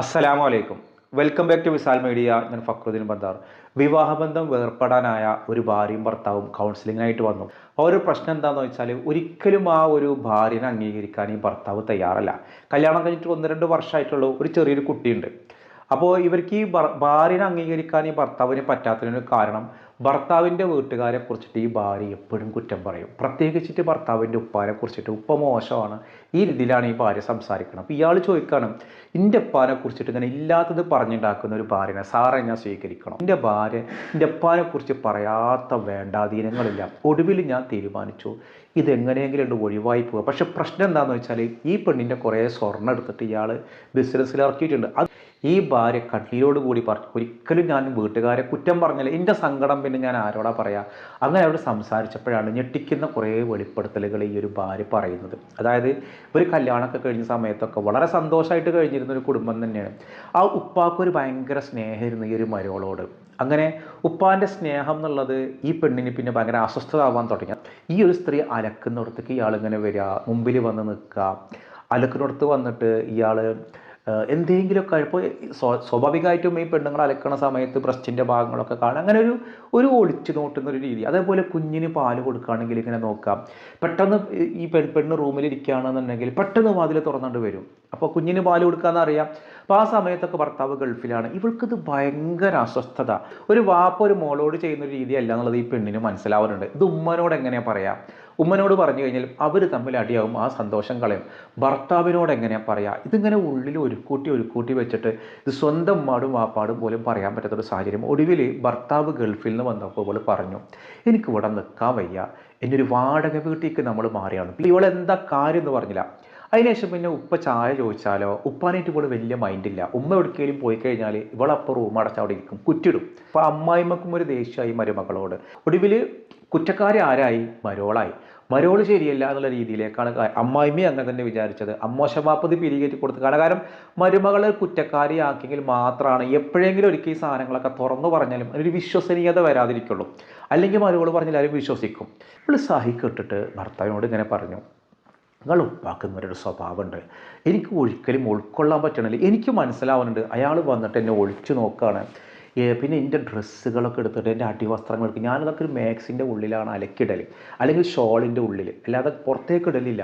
അസ്സലാമു അലൈക്കും welcome back to Visal media ഞാൻ ഫക്രുദ്ദീൻ ബന്ദാർ. വിവാഹബന്ധം വേർപ്പെടാനായ ഒരു ഭാര്യയും ഭർത്താവും കൗൺസിലിങ്ങിനായിട്ട് വന്നു. ആ ഒരു പ്രശ്നം എന്താണെന്ന് വെച്ചാൽ ഒരിക്കലും ആ ഒരു ഭാര്യനെ അംഗീകരിക്കാൻ ഈ ഭർത്താവ് തയ്യാറല്ല. കല്യാണം കഴിഞ്ഞിട്ട് ഒന്ന് രണ്ട് വർഷമായിട്ടുള്ള. ഒരു ചെറിയൊരു കുട്ടിയുണ്ട്. അപ്പോൾ ഇവർക്ക് ഈ ഭാര്യനെ അംഗീകരിക്കാൻ ഈ ഭർത്താവിന് പറ്റാത്തതിനൊരു കാരണം ഭർത്താവിന്റെ വീട്ടുകാരെ കുറിച്ചിട്ട് ഈ ഭാര്യ എപ്പോഴും കുറ്റം പറയും. പ്രത്യേകിച്ചിട്ട് ഭർത്താവിന്റെ ഉപ്പാനെ കുറിച്ചിട്ട് ഉപ്പ മോശമാണ്. ഈ രീതിയിലാണ് ഈ ഭാര്യ സംസാരിക്കുന്നത് അപ്പോൾ ഇയാൾ ചോദിക്കണം എന്റെ ഉപ്പാനെ കുറിച്ചിട്ട് ഇങ്ങനെ ഇല്ലാത്തത് പറഞ്ഞുണ്ടാക്കുന്ന ഒരു ഭാര്യനെ സാറെ ഞാൻ സ്വീകരിക്കണം? എന്റെ ഭാര്യ എന്റെ ഉപ്പാനെ കുറിച്ച് പറയാത്ത വേണ്ടാധീനങ്ങളില്ല. ഒടുവിൽ ഞാൻ തീരുമാനിച്ചു. ഇതെങ്ങനെയെങ്കിലും ഉണ്ട് ഒഴിവായി പോവുക. പക്ഷെ പ്രശ്നം എന്താണെന്ന് വെച്ചാൽ ഈ പെണ്ണിന്റെ കുറേ സ്വർണം എടുത്തിട്ട് ഇയാൾ ബിസിനസ്സിൽ ഇറക്കിയിട്ടുണ്ട്. അത് ഈ ഭാര്യ കണ്ണീരോട് കൂടി പറഞ്ഞു ഒരിക്കലും ഞാൻ വീട്ടുകാരെ കുറ്റം പറഞ്ഞില്ല. എന്റെ സങ്കടം പിന്നെ ഞാൻ ആരോടാ പറയാ? അങ്ങനെ അവർ സംസാരിച്ചപ്പോഴാണ് ഞെട്ടിക്കുന്ന കുറേ വെളിപ്പെടുത്തലുകൾ ഈ ഒരു ഭാര്യ പറയുന്നത്. അതായത് ഒരു കല്യാണമൊക്കെ കഴിഞ്ഞ സമയത്തൊക്കെ വളരെ സന്തോഷമായിട്ട് കഴിഞ്ഞിരുന്ന ഒരു കുടുംബം തന്നെയാണ്. ആ ഉപ്പാക്കൊരു ഭയങ്കര സ്നേഹമായിരുന്നു ഈ ഒരു മരോളോട് അങ്ങനെ ഉപ്പാന്റെ സ്നേഹം എന്നുള്ളത് ഈ പെണ്ണിന് പിന്നെ ഭയങ്കര അസ്വസ്ഥത ആവാൻ തുടങ്ങി. ഈ ഒരു സ്ത്രീ അലക്കുന്നിടത്തേക്ക് ഇയാളിങ്ങനെ വരിക മുമ്പിൽ വന്ന് നിൽക്കുക അലക്കിനടുത്ത് വന്നിട്ട് ഇയാൾ എന്തെങ്കിലുമൊക്കെ ഇപ്പോൾ സ്വാഭാവികമായിട്ടും ഈ പെണ്ണുങ്ങൾ അലക്കണ സമയത്ത് ബ്രസ്റ്റിന്റെ ഭാഗങ്ങളൊക്കെ കാണാം. അങ്ങനെ ഒരു ഒരു ഒളിച്ചു നോട്ടുന്ന ഒരു രീതി. അതേപോലെ കുഞ്ഞിന് പാൽ കൊടുക്കുകയാണെങ്കിൽ ഇങ്ങനെ നോക്കാം. പെട്ടെന്ന് ഈ പെൺ പെണ്ണ് റൂമിലിരിക്കുകയാണെന്നുണ്ടെങ്കിൽ പെട്ടെന്ന് വാതിൽ തുറന്നുകൊണ്ട് വരും. അപ്പോൾ കുഞ്ഞിന് പാൽ കൊടുക്കാമെന്ന് അറിയാം. അപ്പോൾ ആ സമയത്തൊക്കെ ഭർത്താവ് ഗൾഫിലാണ്. ഇവൾക്കിത് ഭയങ്കര അസ്വസ്ഥത. ഒരു വാപ്പ ഒരു മോളോട് ചെയ്യുന്ന ഒരു രീതിയല്ല എന്നുള്ളത് ഈ പെണ്ണിന് മനസ്സിലാവുന്നുണ്ട്. ഇത് ഉമ്മനോട് എങ്ങനെയാണ് പറയാ? ഉമ്മനോട് പറഞ്ഞു കഴിഞ്ഞാൽ അവർ തമ്മിൽ അടിയാവും ആ സന്തോഷം കളയും. ഭർത്താവിനോട് എങ്ങനെയാ പറയാ? ഇതിങ്ങനെ ഉള്ളിൽ ഒരു കൂട്ടി ഒരു ഒരുക്കൂട്ടി വെച്ചിട്ട് ഇത് സ്വന്തം ഉമ്മാടും വാപ്പാടും പോലും പറയാൻ പറ്റാത്തൊരു സാഹചര്യം. ഒടുവിൽ ഭർത്താവ് ഗൾഫിൽ നിന്ന് വന്നപ്പോൾ ഇവൾ പറഞ്ഞു എനിക്ക് ഇവിടെ നിൽക്കാൻ വയ്യ. എന്റെ ഒരു വാടക വീട്ടിലേക്ക് നമ്മൾ മാറിയാണ്. ഇവൾ എന്താ കാര്യം എന്ന് പറഞ്ഞില്ല. അതിനുശേഷം പിന്നെ ഉപ്പ ചായ ചോദിച്ചാലോ? ഉപ്പാനായിട്ട് ഇവിടെ വലിയ മൈൻഡില്ല ഉമ്മ എവിടേക്കെങ്കിലും പോയി കഴിഞ്ഞാൽ ഇവളപ്പം റൂം അടച്ച് അവിടെ ഇരിക്കും. കുറ്റിടും അപ്പോൾ അമ്മായിമ്മക്കും ഒരു ദേഷ്യമായി മരുമകളോട്. ഒടുവിൽ കുറ്റക്കാരി ആരായി? മരോളായി. മരോൾ ശരിയല്ല എന്നുള്ള രീതിയിലേക്കാണ് അമ്മായിമ്മയും അങ്ങനെ തന്നെ വിചാരിച്ചത്. അമ്മോശമാപ്പത് പിരികേറ്റി കൊടുത്തു കാരണം മരുമകളെ കുറ്റക്കാരിയാക്കിയെങ്കിൽ മാത്രമാണ് എപ്പോഴെങ്കിലും ഒരിക്കൽ സാധനങ്ങളൊക്കെ തുറന്നു പറഞ്ഞാലും ഒരു വിശ്വസനീയത വരാതിരിക്കുള്ളൂ. അല്ലെങ്കിൽ മരുമകൾ പറഞ്ഞാൽ വിശ്വസിക്കും. ഇപ്പോൾ സഹിക്കിട്ടിട്ട് ഭർത്താവിനോട് ഇങ്ങനെ പറഞ്ഞു നിങ്ങൾ ഉപ്പാക്കുന്നവരുടെ സ്വഭാവമുണ്ട്. എനിക്ക് ഒരിക്കലും ഉൾക്കൊള്ളാൻ പറ്റണില്ല. എനിക്ക് മനസ്സിലാവുന്നുണ്ട്. അയാൾ വന്നിട്ട് എന്നെ ഒളിച്ചു നോക്കുകയാണ് പിന്നെ എന്റെ ഡ്രസ്സുകളൊക്കെ എടുത്തിട്ട് എന്റെ അടിവസ്ത്രങ്ങൾ എടുക്കും ഞാനതൊക്കെ ഒരു മാക്സിന്റെ ഉള്ളിലാണ് അലക്കിടൽ അല്ലെങ്കിൽ ഷോളിന്റെ ഉള്ളിൽ അല്ലാതെ പുറത്തേക്ക് ഇടലില്ല.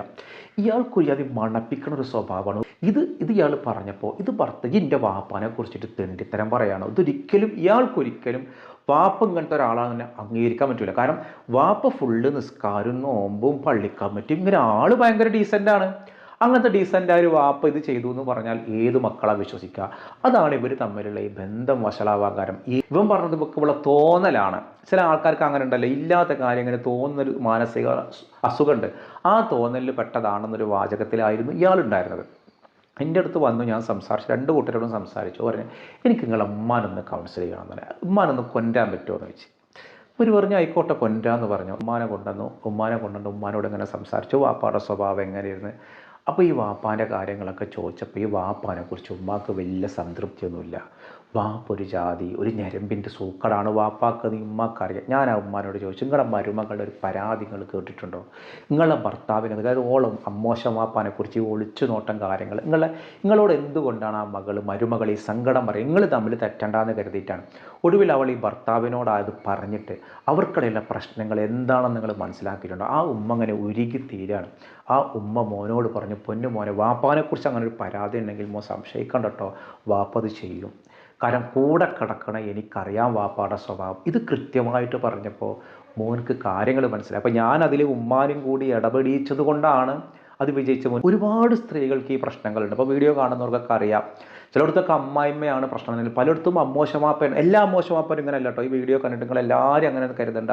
ഇയാൾക്കൊരു അത് മണപ്പിക്കണ ഒരു സ്വഭാവമാണ്. ഇത് ഇത് ഇയാൾ പറഞ്ഞപ്പോൾ ഇത് ഭർത്തജി എന്റെ വാപ്പാനെ കുറിച്ചിട്ട് തെണ്ടിത്തരം പറയുകയാണ് ഇതൊരിക്കലും ഇയാൾക്കൊരിക്കലും വാപ്പ ഇങ്ങനത്തെ ഒരാളാണെന്ന് അംഗീകരിക്കാൻ പറ്റില്ല കാരണം വാപ്പ ഫുള്ള് നിസ്കാരം നോമ്പും പള്ളിക്കാൻ പറ്റും ഇങ്ങനെ ആൾ ഭയങ്കര ഡീസന്റാണ് അങ്ങനത്തെ ഡീസന്റ് ആയ ഒരു വാപ്പ ഇത് ചെയ്തു എന്ന് പറഞ്ഞാൽ ഏത് മക്കളെ വിശ്വസിക്കുക? അതാണ് ഇവർ തമ്മിലുള്ള ഈ ബന്ധം ഈ ഇവൻ പറഞ്ഞത് ഇവക്കുള്ള തോന്നലാണ്. ചില ആൾക്കാർക്ക് അങ്ങനെ ഉണ്ടല്ലോ. ഇല്ലാത്ത കാര്യം ഇങ്ങനെ തോന്നുന്നൊരു മാനസിക അസുഖമുണ്ട്. ആ തോന്നലിൽ പെട്ടതാണെന്നൊരു വാചകത്തിലായിരുന്നു ഇയാളുണ്ടായിരുന്നത് എന്റെ അടുത്ത് വന്നു ഞാൻ സംസാരിച്ചു രണ്ട് കൂട്ടരോടും സംസാരിച്ചു. പറഞ്ഞു എനിക്ക് നിങ്ങളെ ഉമ്മാനൊന്ന് കൗൺസിൽ ചെയ്യണം എന്ന് പറഞ്ഞു. ഉമ്മാനൊന്ന് കൊണ്ടാൻ പറ്റുമോ എന്ന് ചോദിച്ചു. ഇവർ പറഞ്ഞു ആയിക്കോട്ടെ കൊണ്ടാന്ന് പറഞ്ഞു. ഉമ്മാനെ കൊണ്ടുവന്നു ഉമ്മാനെ കൊണ്ടുവന്നു. ഉമ്മാനോട് ഇങ്ങനെ സംസാരിച്ചു. വാപ്പാടെ സ്വഭാവം എങ്ങനെയായിരുന്നു? അപ്പോൾ ഈ വാപ്പാന്റെ കാര്യങ്ങളൊക്കെ ചോദിച്ചപ്പോൾ ഈ വാപ്പാനെക്കുറിച്ച് ഉമ്മാക്ക് വലിയ സംതൃപ്തിയൊന്നുമില്ല. വാപ്പ ഒരു ജാതി ഒരു ഞരമ്പിന്റെ സൂക്കടാണ് വാപ്പാക്ക് നീ ഉമ്മാക്കറിയാം. ഞാൻ ആ ഉമ്മാനോട് ചോദിച്ചു നിങ്ങളുടെ മരുമകളുടെ ഒരു പരാതി നിങ്ങൾ കേട്ടിട്ടുണ്ടോ? നിങ്ങളുടെ ഭർത്താവിനെ അതായത് ഓളം അമ്മോശം വാപ്പാനെ കുറിച്ച് ഒളിച്ചു നോട്ടം കാര്യങ്ങൾ നിങ്ങളെ നിങ്ങളോട് എന്തുകൊണ്ടാണ് ആ മകൾ മരുമകൾ ഈ സങ്കടം പറയും നിങ്ങൾ തമ്മിൽ തെറ്റണ്ടെന്ന് കരുതിയിട്ടാണ്. ഒടുവിൽ അവൾ ഈ ഭർത്താവിനോട് അത് പറഞ്ഞിട്ട് അവർക്കിടയിലുള്ള പ്രശ്നങ്ങൾ എന്താണെന്ന് നിങ്ങൾ മനസ്സിലാക്കിയിട്ടുണ്ടോ? ആ ഉമ്മ അങ്ങനെ ഉരുകി തീരാണ്. ആ ഉമ്മ മോനോട് പറഞ്ഞു പൊന്നു മോനെ വാപ്പാനെക്കുറിച്ച് അങ്ങനെ ഒരു പരാതി ഉണ്ടെങ്കിൽ മോ സംശയിക്കണ്ട കേട്ടോ വാപ്പത് ചെയ്യും. കാരണം കൂടെ കിടക്കണ എനിക്കറിയാം വാപ്പാടെ സ്വഭാവം. ഇത് കൃത്യമായിട്ട് പറഞ്ഞപ്പോൾ മോൻക്ക് കാര്യങ്ങൾ മനസ്സിലായി. അപ്പോൾ ഞാൻ അതിൽ ഉമ്മാനും കൂടി ഇടപെടിയിച്ചത് കൊണ്ടാണ് അത് വിജയിച്ച മുൻ ഒരുപാട് സ്ത്രീകൾക്ക് ഈ പ്രശ്നങ്ങളുണ്ട്. അപ്പോൾ വീഡിയോ കാണുന്നവർക്കൊക്കെ അറിയാം. ചിലയിടത്തൊക്കെ അമ്മായിമ്മയാണ് പ്രശ്നം. പലയിടത്തും അമ്മോശമാപ്പൻ എല്ലാ അമ്മോശമാപ്പനും ഇങ്ങനെ അല്ല കേട്ടോ. ഈ വീഡിയോ കണ്ടിട്ട് നിങ്ങൾ എല്ലാവരും അങ്ങനെ കരുതണ്ട.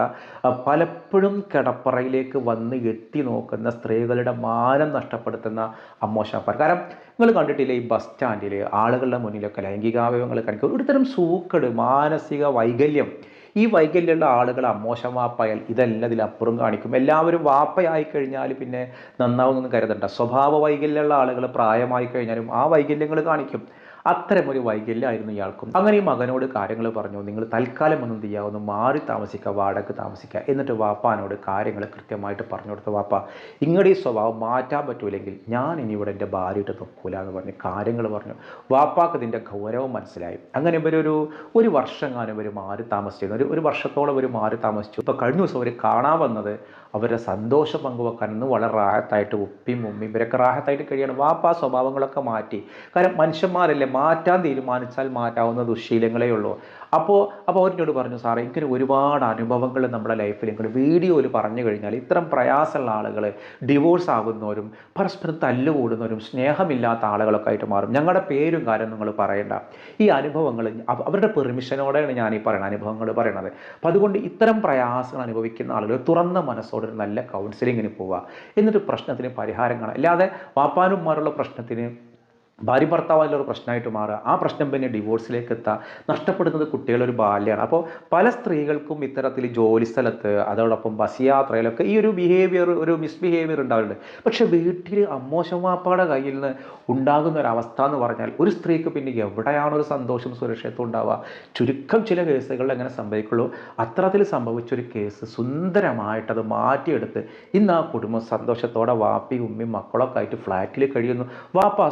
പലപ്പോഴും കിടപ്പറയിലേക്ക് വന്ന് എത്തി നോക്കുന്ന സ്ത്രീകളുടെ മാനം നഷ്ടപ്പെടുത്തുന്ന അമ്മോശമാപ്പൻ. കാരണം നിങ്ങൾ കണ്ടിട്ടില്ലേ ഈ ബസ് സ്റ്റാൻഡിൽ ആളുകളുടെ മുന്നിലൊക്കെ ലൈംഗികാവയവങ്ങൾ കാണിക്കും. ഒരുതരം സൂക്കട് മാനസിക വൈകല്യം. ഈ വൈകല്യമുള്ള ആളുകൾ അമ്മോശം വാപ്പായാൽ ഇതെല്ലാം ഇതിലപ്പുറം കാണിക്കും. എല്ലാവരും വാപ്പയായി കഴിഞ്ഞാൽ പിന്നെ നന്നാവുമെന്ന് കരുതണ്ട. സ്വഭാവ വൈകല്യമുള്ള ആളുകൾ പ്രായമായി കഴിഞ്ഞാലും ആ വൈകല്യങ്ങൾ കാണിക്കും. അത്തരം ഒരു വൈകല്യമായിരുന്നു ഇയാൾക്കും. അങ്ങനെ ഈ മകനോട് കാര്യങ്ങൾ പറഞ്ഞു നിങ്ങൾ തൽക്കാലം ഒന്നും ചെയ്യാ ഒന്ന് മാറി താമസിക്കുക വാടക താമസിക്കുക എന്നിട്ട് വാപ്പാനോട് കാര്യങ്ങൾ കൃത്യമായിട്ട് പറഞ്ഞു കൊടുത്ത. വാപ്പ ഇങ്ങടെ ഈ സ്വഭാവം മാറ്റാൻ പറ്റൂലെങ്കിൽ ഞാൻ ഇനി ഇവിടെ എന്റെ ഭാര്യയിട്ട് നോക്കൂല എന്ന് പറഞ്ഞ് കാര്യങ്ങൾ പറഞ്ഞു. വാപ്പാക്ക് ഇതിന്റെ ഗൗരവം മനസ്സിലായി. അങ്ങനെ ഇവരൊരു ഒരു വർഷം കാലം ഇവർ മാറി താമസിച്ചിരുന്നു. ഒരു ഒരു വർഷത്തോളം ഇവർ മാറി താമസിച്ചു. ഇപ്പോൾ കഴിഞ്ഞ ദിവസം അവർ കാണാൻ വന്നത് അവരുടെ സന്തോഷം പങ്കുവെക്കാൻ ഇന്ന് വളരെ റാഹത്തായിട്ട് ഉപ്പിയും ഉമ്മയും ഇവരൊക്കെ റാഹത്തായിട്ട് കഴിയണം. വാപ്പ സ്വഭാവങ്ങളൊക്കെ മാറ്റി. കാരണം മനുഷ്യന്മാരല്ലേ? മാറ്റാൻ തീരുമാനിച്ചാൽ മാറ്റാവുന്ന ദുശീലങ്ങളേ ഉള്ളൂ. അപ്പോൾ അപ്പോൾ അവരിനോട് പറഞ്ഞു സാറേ ഇങ്ങനെ ഒരുപാട് അനുഭവങ്ങൾ നമ്മുടെ ലൈഫിൽ ഇങ്ങനെ വീഡിയോയിൽ പറഞ്ഞു കഴിഞ്ഞാൽ ഇത്തരം പ്രയാസമുള്ള ആളുകൾ ഡിവോഴ്സ് ആകുന്നവരും പരസ്പരം തല്ലുകൂടുന്നവരും സ്നേഹമില്ലാത്ത ആളുകളൊക്കെ ആയിട്ട് മാറും. ഞങ്ങളുടെ പേരും കാര്യം നിങ്ങൾ പറയേണ്ട. ഈ അനുഭവങ്ങൾ അവരുടെ പെർമിഷനോടെയാണ് ഞാൻ ഈ പറയുന്ന അനുഭവങ്ങൾ പറയണത്. അപ്പം അതുകൊണ്ട് ഇത്തരം പ്രയാസങ്ങൾ അനുഭവിക്കുന്ന ആളുകൾ തുറന്ന മനസ്സോടെ ഒരു നല്ല കൗൺസിലിങ്ങിന് പോവുക. എന്നിട്ട് പ്രശ്നത്തിന് പരിഹാരം കാണാം. അല്ലാതെ വാപ്പാനുമാരുള്ള പ്രശ്നത്തിന് ഭാര്യ ഭർത്താവായുള്ള ഒരു പ്രശ്നമായിട്ട് മാറുക. ആ പ്രശ്നം പിന്നെ ഡിവോഴ്സിലേക്ക് എത്തുക നഷ്ടപ്പെടുന്നത് കുട്ടികളുടെ ഒരു ബാല്യമാണ്. അപ്പോൾ പല സ്ത്രീകൾക്കും ഇത്തരത്തിൽ ജോലി സ്ഥലത്ത് അതോടൊപ്പം ബസ് യാത്രയിലൊക്കെ ഈ ഒരു ബിഹേവിയർ ഒരു മിസ്ബിഹേവിയർ ഉണ്ടാവുന്നുണ്ട് പക്ഷേ വീട്ടിൽ അമ്മോശമാപ്പാടെ കയ്യിൽ നിന്ന് ഉണ്ടാകുന്ന ഒരു അവസ്ഥ എന്ന് പറഞ്ഞാൽ ഒരു സ്ത്രീക്ക് പിന്നെ എവിടെയാണ് ഒരു സന്തോഷം സുരക്ഷിതത്വം ഉണ്ടാവുക. ചുരുക്കം ചില കേസുകളിൽ എങ്ങനെ സംഭവിക്കുള്ളൂ. അത്തരത്തിൽ സംഭവിച്ചൊരു കേസ് സുന്ദരമായിട്ട് അത് മാറ്റിയെടുത്ത് ഇന്ന് ആ കുടുംബം സന്തോഷത്തോടെ വാപ്പി ഉമ്മയും മക്കളൊക്കെ ആയിട്ട് ഫ്ലാറ്റിൽ കഴിയുന്നു. വാപ്പ ആ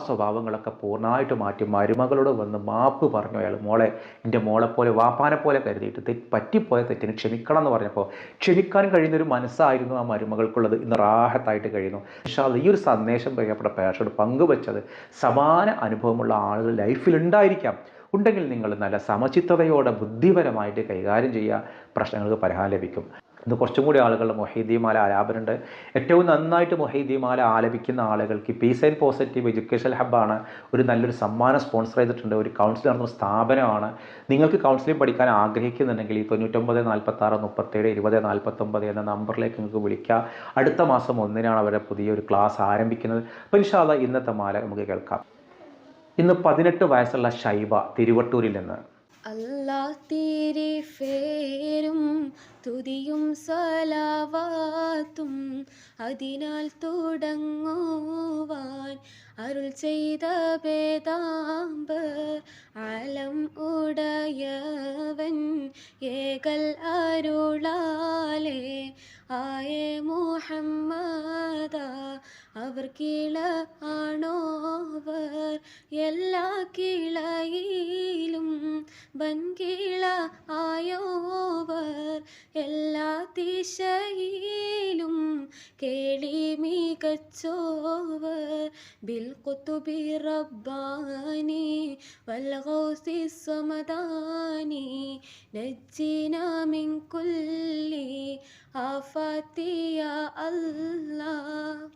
സ്വഭാവങ്ങളൊക്കെ പൂർണമായിട്ട് മാറ്റി മരുമകളോട് വന്ന് മാപ്പ് പറഞ്ഞു അയാൾ മോളെ എന്റെ മോളെ പോലെ വാപ്പാനെ പോലെ കരുതിയിട്ട് തെറ്റ് പറ്റിപ്പോയ തെറ്റിന് ക്ഷമിക്കണം എന്ന് പറഞ്ഞപ്പോൾ ക്ഷമിക്കാൻ കഴിയുന്നൊരു മനസ്സായിരുന്നു ആ മരുമകൾക്കുള്ളത്. ഇന്ന് റാഹത്തായിട്ട് കഴിയുന്നു. പക്ഷേ ഈ ഒരു സന്ദേശം പ്രിയപ്പെട്ട പേഷോട് പങ്കുവച്ചത് സമാന അനുഭവമുള്ള ആളുകൾ ലൈഫിൽ ഉണ്ടായിരിക്കാം. ഉണ്ടെങ്കിൽ നിങ്ങൾ നല്ല സമചിത്തതയോടെ ബുദ്ധിപരമായിട്ട് കൈകാര്യം ചെയ്യുക. പ്രശ്നങ്ങൾക്ക് പരിഹാരം ലഭിക്കും. ഇന്ന് കുറച്ചും കൂടി ആളുകൾ മൊഹീദ്ദീമാല ആലാപനുണ്ട് ഏറ്റവും നന്നായിട്ട് മൊഹീദ്ദീമാല ആലപിക്കുന്ന ആളുകൾക്ക് പീസ് ആൻഡ് പോസിറ്റീവ് എഡ്യൂക്കേഷൻ ഹബ്ബാണ് ഒരു നല്ലൊരു സമ്മാനം സ്പോൺസർ ചെയ്തിട്ടുണ്ട്. ഒരു കൗൺസിൽ നടന്ന സ്ഥാപനമാണ്. നിങ്ങൾക്ക് കൗൺസിലിംഗ് പഠിക്കാൻ ആഗ്രഹിക്കുന്നുണ്ടെങ്കിൽ ഈ തൊണ്ണൂറ്റൊമ്പത് നാൽപ്പത്താറ് മുപ്പത്തേഴ് ഇരുപത് നാൽപ്പത്തൊമ്പത് എന്ന നമ്പറിലേക്ക് നിങ്ങൾക്ക് വിളിക്കാം. അടുത്ത മാസം ഒന്നിനാണ് അവരുടെ പുതിയൊരു ക്ലാസ് ആരംഭിക്കുന്നത്. അപ്പോൾ ഇൻഷാല്ല ഇന്നത്തെ മാല നമുക്ക് കേൾക്കാം. ഇന്ന് പതിനെട്ട് വയസ്സുള്ള ഷൈബ തിരുവട്ടൂരിൽ നിന്ന്. അല്ലാ തീരെ ഫേരും തുതിയും സലാവാത്തും അതിനാൽ തുടങ്ങുവാൻ അരുൾ ചെയ്ത വേദാമ്പ് അലം ഉടയവൻ ഏകൽ അരുളാലേ. ആയ മുഹമ്മദ അവർ കീഴ ആണോവർ എല്ലാ കിളയിലും വൻകിള ആയോവർ എല്ലാ ദിശയിലും കേളി മികച്ചോവർ. ബിൽ കൊത്തുബി റബ്ബാനി വൽഗൗസി സമദാനി നജ്ജിന മിൻ കുല്ലി ആഫാത്തി അല്ലാ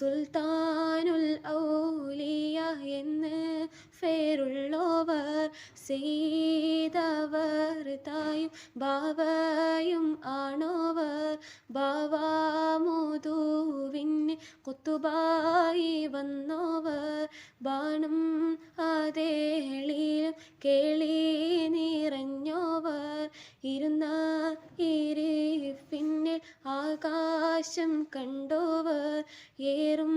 സുൽത്താനുൽ ഔലിയ എന്ന് ഫേറുള്ളോവർ ചെയ്തവർ തായും ബാവയും ആണോവർ. ബാവാമുതുവിന് കുത്തുബായി വന്നോവർ. ബാണം അതേളിലും കേളി നിറഞ്ഞോവർ. ഇരുന്ന ഇരിപ്പിന്നിൽ ആകാശം കണ്ടോവർ ഏറും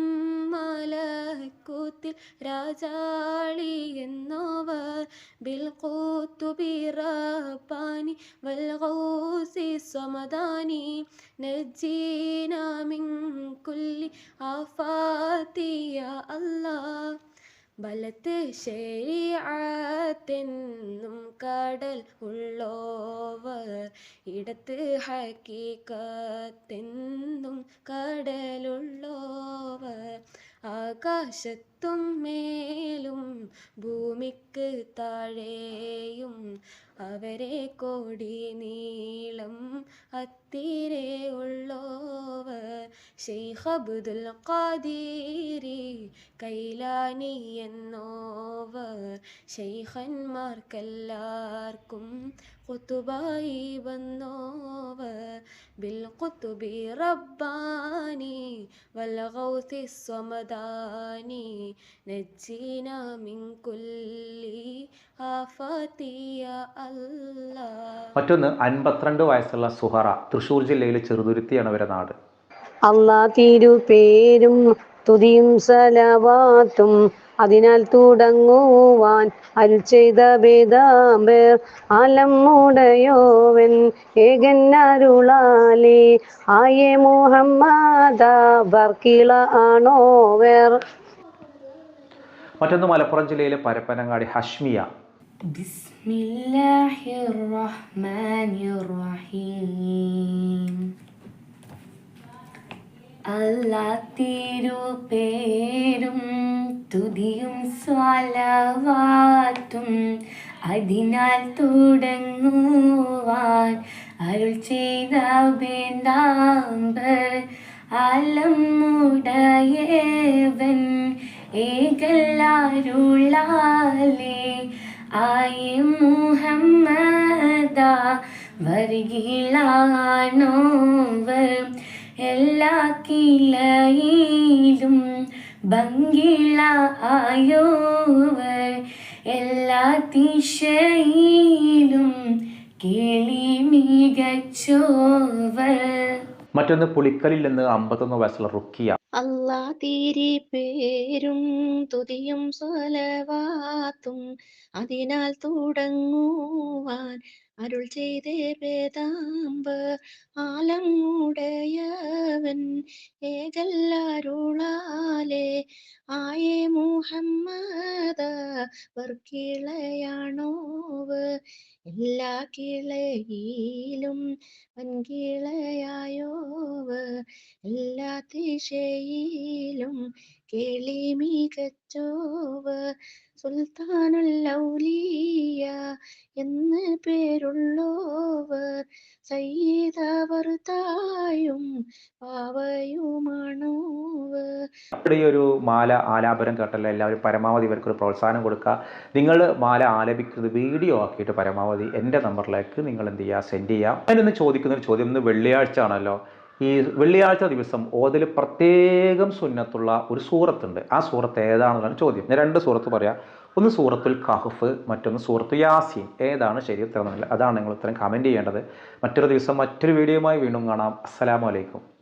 മലക്കൂത്തിൽ രാജാളി എന്നോവർ. ബിൽകൂത്തുബി റബ്ബാനി വൽഗൗസി സമദാനി നജീനാമിൻ മിൻ കുല്ലി ആഫാത്തിയ അല്ലാഹ്. ബലത്ത് ശരിയാത്തെന്നും കടൽ ഉള്ളോവർ ഇടത്ത് ഹക്കീക്കത്തെന്നും കടലുള്ളോവർ ആകാശത്തും മേലും ഭൂമിക്ക് താഴെയും അവരെ കോടി നീളം അത്തിരെ ഷെയ്ഖ് അബ്ദുൽ ഖാദീരി കൈലാനി എന്നോവർ. ഷെയ്ഖന്മാർക്കെല്ലാവർക്കും കുത്തുബായി വന്നോവർ. ബിൽ കുത്തുബി റബ്ബാനി വൽ ഗൗസി സ്വമദാനി. നജ്ജീന മിൻ കുല്ലി ആഫാത്തി യാ മറ്റൊന്ന് അൻപത്തിരണ്ട് വയസ്സുള്ള സുഹറ തൃശ്ശൂർ ജില്ലയിലെ ചെറുതുരുത്തിയാണ് അവരുടെ നാട്. അള്ളാ തിരുപേരും തുതിയും സലവാത്തും. അതിനാൽ തുടങ്ങുവാൻ അൽ ചെയ്ത അലം അലമ്മുടയോവൻ ഏകൻ അരുളാലി. ആയേ മുഹമ്മദ ബർക്കിള ആണോവർ. മറ്റൊന്ന് മലപ്പുറം ജില്ലയിലെ പരപ്പനങ്ങാടി ഹഷ്മിയ. ബിസ്മില്ലാഹിർ റഹ്മാനിർ റഹീം. അല്ലാത്തിരുപേരും തുതിയും സ്വാലവാത്തും അതിനാൽ തുടങ്ങുവാൻ അരുൾ ചെയ്ത വേണ്ടാമ്പർ അലമുടയേവൻ ഏകല്ലാരുളാലേ. ആയ മുഹമ്മദ வருகிலானோவர் എല്ലാ കിളയിലും ഭംഗിള ആയോവർ എല്ലാ ദിശയിലും കേളി മികച്ചോവർ മറ്റൊന്ന് പുളിക്കലിൽ നിന്ന് അമ്പത്തൊന്ന് വയസ്സുള്ള റുക്കിയ. അല്ലാ തീരെ പേരും തുതിയും സ്വലവാത്തും അതിനാൽ തുടങ്ങുവാൻ അരുൾ ചെയ്തേ വേദാമ്പ് ആലങ്ങുടയവൻ ഏകല്ലാരുളാലേ. ആയേ മുഹമ്മദ വർക്കിളയാണോവ്. എല്ലാ കിളയിലും വൻകിളയായോവ് എല്ലാ ദിശയിലും കേളി മികച്ചോവ് സുൽത്താനുൽ എന്ന് പേരുള്ളോവർ. സയ്യിദവർ തായും പാവയുമാണോവർ. ഈ ഒരു മാല ആലാപനം കേട്ടല്ലോ? എല്ലാവരും പരമാവധി ഇവർക്ക് ഒരു പ്രോത്സാഹനം കൊടുക്കുക. നിങ്ങൾ മാല ആലപിക്കുന്നത് വീഡിയോ ആക്കിയിട്ട് പരമാവധി എന്റെ നമ്പറിലേക്ക് നിങ്ങൾ എന്ത് ചെയ്യുക? സെൻഡ് ചെയ്യുക. ഞാനൊന്ന് ചോദിക്കുന്ന ഒരു ചോദ്യം ഇന്ന് വെള്ളിയാഴ്ച ആണല്ലോ ഈ വെള്ളിയാഴ്ച ദിവസം ഓതിൽ പ്രത്യേകം സുന്നത്തുള്ള ഒരു സൂറത്തുണ്ട്. ആ സൂറത്ത് ഏതാണെന്നാണ് ചോദ്യം. ഞാൻ രണ്ട് സൂറത്ത് പറയാം. ഒന്ന് സൂറത്തുൽ കഹഫ് മറ്റൊന്ന് സൂറത്തു യാസീൻ. ഏതാണ് ശരി ഉത്തരം അതാണ് നിങ്ങൾ ഉത്തരം കമന്റ് ചെയ്യേണ്ടത്. മറ്റൊരു ദിവസം മറ്റൊരു വീഡിയോയുമായി വീണ്ടും കാണാം. അസ്സലാമു അലൈക്കും.